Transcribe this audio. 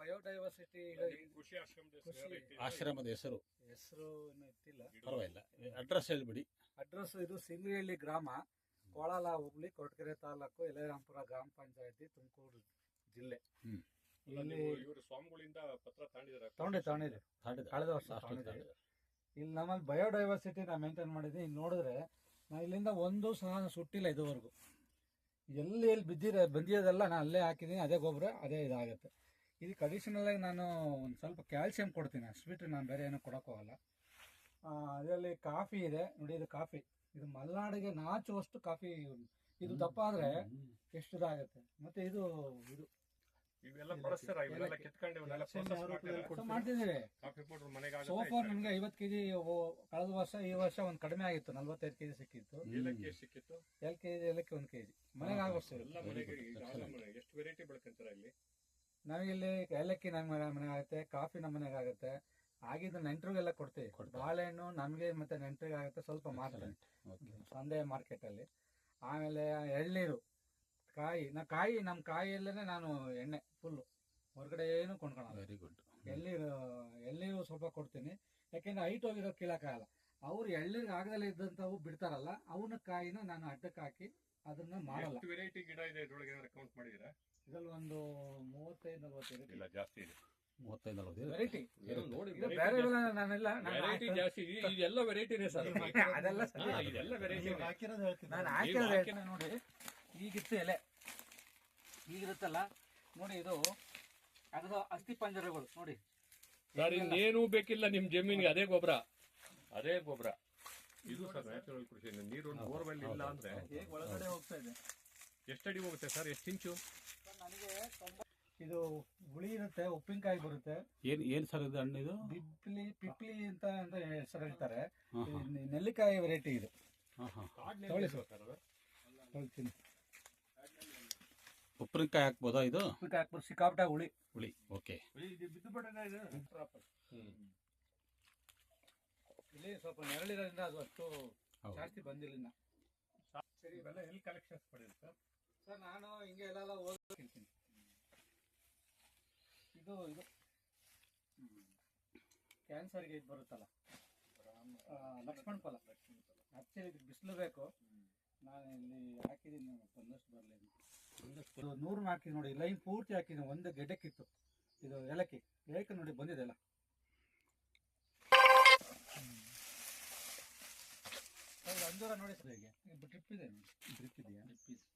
Biodiversity ಕೃಷಿ ಆಶ್ರಮದ ಹೆಸರು ಆಶ್ರಮದ ಹೆಸರು. ಹೆಸರು ಇತ್ತಿಲ್ಲ ಪರವಾಗಿಲ್ಲ. ಅಡ್ರೆಸ್ ಹೇಳ್ಬಿಡಿ. ಅಡ್ರೆಸ್ ಇದು ಸಿಂಗ್ರಿಹಳ್ಳಿ ಗ್ರಾಮ ಕೋಳಾಲ ಹೋಬಳಿ ಕೊರಟಗೆರೆ ತಾಲೂಕು ಯಲರಾಂಪುರ ಗ್ರಾಮ ಪಂಚಾಯತಿ ತುಮಕೂರು ಜಿಲ್ಲೆ. ಇವರು ಸ್ವಾಮಿಗಳಿಂದ ಪತ್ರ ತಗೊಂಡೆ ತಾಂಡಿದ. ಕಳೆದ ವರ್ಷ. ಇಲ್ಲಿ ನಮ್ಮಲ್ಲಿ ಬಯೋಡೈವರ್ಸಿಟಿ ನಾ ಮೇಂಟೈನ್ ಮಾಡಿದ್ವಿ ಇಲ್ಲಿ ನೋಡಿದ್ರೆ ನಾ ಇಲ್ಲಿಂದ ಒಂದು ಸಹ ಸುಟ್ಟಿಲ್ಲ ಇದುವರೆಗೂ. ಎಲ್ಲಿ ಎಲ್ಲಿ ಬಿದ್ದಿರ ಬಂದಿರೋದೆಲ್ಲ ನಾನು ಅಲ್ಲೇ ಹಾಕಿದ್ದೀನಿ. ಅದೇ ಗೊಬ್ಬರ ಅದೇ ಇದಾಗುತ್ತೆ. ಇದು ಅಡಿಷನಲ್ ಆಗಿ ನಾನು ಒಂದು ಸ್ವಲ್ಪ ಕ್ಯಾಲ್ಸಿಯಂ ಕೊಡ್ತೀನಿ. ಅಷ್ಟು ನಾನು ಬೇರೆ ಏನೂ ಕೊಡೋಕ್ಕೋಗಲ್ಲ ಅದರಲ್ಲಿ ಕಾಫಿ ಇದೆ. ನೋಡಿ ಇದು ಕಾಫಿ ಇದು ಮಲೆನಾಡಿಗೆ ನಾಚುವಷ್ಟು ಕಾಫಿ ಇದು ದಪ್ಪ ಆದರೆ. ಎಷ್ಟು ಇದಾಗುತ್ತೆ? ಮತ್ತೆ ಇದು ಇದು. ನಿಮ್ಗೆ? ಮಾಡ್ತಿದ್ದೀವಿ. ಕಾಫಿ ಪೌಡರ್ ಮನೆಗೆ ಸೋಫಾ ನನಗೆ ಐವತ್ತು ಕೆಜಿ ಕಳೆದ ವರ್ಷ ಈ ವರ್ಷ ಒಂದು ಕಡಿಮೆ ಆಗಿತ್ತು. ನಲವತ್ತೈದು ಕೆಜಿ ಸಿಕ್ಕಿತ್ತು. ಎಲ್ ಕೆಜಿ ಏಲಕ್ಕಿ ಒಂದು ಕೆಜಿ ಮನೆಗೆ ಆಗೋಷ್ಟು ಎಷ್ಟು ವೆರೈಟಿ ಬೆಳ್ಕೊಂತಾರ ಇಲ್ಲಿ? ನಾವಿಲ್ಲಿ ಏಲಕ್ಕಿ ನಮ್ಮ ಮನೆ ಮನೆಗೆ ಆಗುತ್ತೆ ಕಾಫಿ ನಮ್ಮ ಮನೆಗೆ ಆಗುತ್ತೆ ಆಗಿದ್ದು ನೆಂಟರಿಗೆಲ್ಲ ಕೊಡ್ತೀವಿ. ಕೊಡ್ತೀವಿ. ಬಾಳೆಹಣ್ಣು ನಮಗೆ ಮತ್ತೆ ನೆಂಟರಿಗೆ ಆಗುತ್ತೆ ಸ್ವಲ್ಪ ಮಾತ್ರ Okay. ಮಾರ್ಕೆಟ್ ಮಾರ್ಕೆಟಲ್ಲಿ. ಆಮೇಲೆ ಎಳ್ನೀರು. ಕಾಯಿ ನಾ ಕಾಯಿ ನಮ್ಮ ಕಾಯಿಯಲ್ಲೇ ನಾನು ಎಣ್ಣೆ ಫುಲ್ಲು. ಹೊರಗಡೆ ಏನು ಕೊಂಡ್ಕೊಳಲ್ಲ. ವೆರಿ ಗುಡ್ ಎಳ್ನೀರು ಎಳ್ನೀರು ಸ್ವಲ್ಪ ಕೊಡ್ತೀನಿ. ಯಾಕೆಂದ್ರೆ ಹೈಟ್ ಹೋಗಿರೋ ಕೀಳಕ್ಕಾಗಲ್ಲ. ಅವ್ರು ಎಳ್ನೀರಿಗೆ ಆಗದಲ್ಲೇ ಇದ್ದಂಥವು ಬಿಡ್ತಾರಲ್ಲ ಅವನ ಕಾಯಿನ ನಾನು ಅಡ್ಡಕ್ಕೆ ಹಾಕಿ ಅದನ್ನ ಮಾಡಲ್ಲ. ವೆರೈಟಿ ಗಿಡ ಇದೆ ಇದ್ರೊಳಗೆ ಕೌಂಟ್ ಮಾಡಿದೀರಾ ಇದ್ರಲ್ಲಿ ಒಂದು ಮೂವತ್ತೈದು ನಲವತ್ತೈದು ಇಲ್ಲ ಜಾಸ್ತಿ ಇದೆ. ಮೂವತ್ತೈದು. ವೆರೈಟಿ ಏನು ನೋಡಿ ಇದು ಬೇರೆ ನಾನೆಲ್ಲ ನಾನು ವೆರೈಟಿ ಜಾಸ್ತಿ ಇದೆ. ಇದೆಲ್ಲ ವೆರೈಟಿನೇ ಸರ್. ಅದೆಲ್ಲ ಸರಿ. ಹಾ, ಇದೆಲ್ಲ ವೆರೈಟಿ ನಾನು ನೀವು ಹಾಕಿರೋದು ಹಾಕಿ- ಹೇಳ್ತೀನಿ ನೋಡಿ. ಈಗಿತ್ತು ಎಲೆ. ಈಗಿರುತ್ತಲ್ಲ ನೋಡಿ ಇದು ಅದು ಅಸ್ಥಿ ಪಂಜರಗಳು ನೋಡಿ. ಸರ್ ಇನ್ನೇನು ಬೇಕಿಲ್ಲ ನಿಮ್ ಜಮೀನಿಗೆ ಅದೇ ಗೊಬ್ಬರ. ಅದೇ ಗೊಬ್ಬರ. ಇದು ಸರ್ ನ್ಯಾಚುರಲ್ ಕೃಷಿ. ನೀರು ಬೋರ್ವೆಲ್ ಇಲ್ಲ ಅಂದ್ರೆ ಹೇಗೆ ಒಳಗಡೆ ಹೋಗ್ತಾ ಇದೆ? ಎಷ್ಟಡಿ ಹೋಗುತ್ತೆ ಸರ್? ಎಷ್ಟು ಇಂಚು? ನನಗೆ ಇದು ಹುಳಿ ಇರುತ್ತೆ ಉಪ್ಪಿನಕಾಯಿ ಬರುತ್ತೆ. ಏನ್ ಏನ್ ಸರ್ ಇದು ಹಣ್ಣು ಇದು? ಬಿಪ್ಲಿ ಪಿಪ್ಲಿ ಅಂತ ಅಂತ ಹೆಸರು ಹೇಳ್ತಾರೆ. ಇದು ನೆಲ್ಲಿಕಾಯಿ ವೆರೈಟಿ ಇದು. ತಗೊಳ್ಳಿ ಸರ್. ಉಪ್ಪಿನಕಾಯಿ ಹಾಕ್ಬೋದಾ ಇದು? ಉಪ್ಪಿನಕಾಯಿ ಹಾಕ್ಬೋದು ಸಿಕ್ಕಾಪಟ್ಟೆ ಹುಳಿ. ಹುಳಿ ಓಕೆ. ಇಲ್ಲಿ ಸ್ವಲ್ಪ ನೆರಳಿರೋದ್ರಿಂದ ಅದು ಅಷ್ಟು ಜಾಸ್ತಿ ಬಂದಿಲ್ಲ. ಸರಿ ಇವೆಲ್ಲ ಎಲ್ಲಿ ಕಲೆಕ್ಷನ್ಸ್ ಪಡೆಯುತ್ತೆ ಸರ್? ನಾನು ಹಿಂಗೆ ಎಲ್ಲ ಓದ್ತೀನಿ ಇದು ಇದು. ಕ್ಯಾನ್ಸರ್ಗೆ ಇದು ಬರುತ್ತಲ್ಲ? ಲಕ್ಷ್ಮಣ ಫಲ. ಆ್ಯಕ್ಚುಲಿ ಇದು ಬಿಸಿಲು ಬೇಕು. ನಾನು ಇಲ್ಲಿ ಹಾಕಿದ್ದೀನಿ ಒಂದಷ್ಟು ಬರಲಿ ಇದು ನೂರು ಹಾಕಿ ನೋಡಿ ಲೈನ್ ಪೂರ್ತಿ ಹಾಕಿದ್ದೀನಿ ಒಂದು ಗೆಡ್ಡೆಕ್ಕಿತ್ತು ಇದು ಏಲಕ್ಕಿ. ಏಲಕ್ಕಿ ನೋಡಿ ಬಂದಿದೆ ಅಲ್ಲ. ಅಂಜೂರ ನೋಡಿ ಸರ್. ಹೀಗೆ? ಡ್ರಿಪ್ ಇದೆ ಡ್ರಿಪ್ ಇದೆಯಾ? ಡ್ರಿಪ್ ಇದೆ.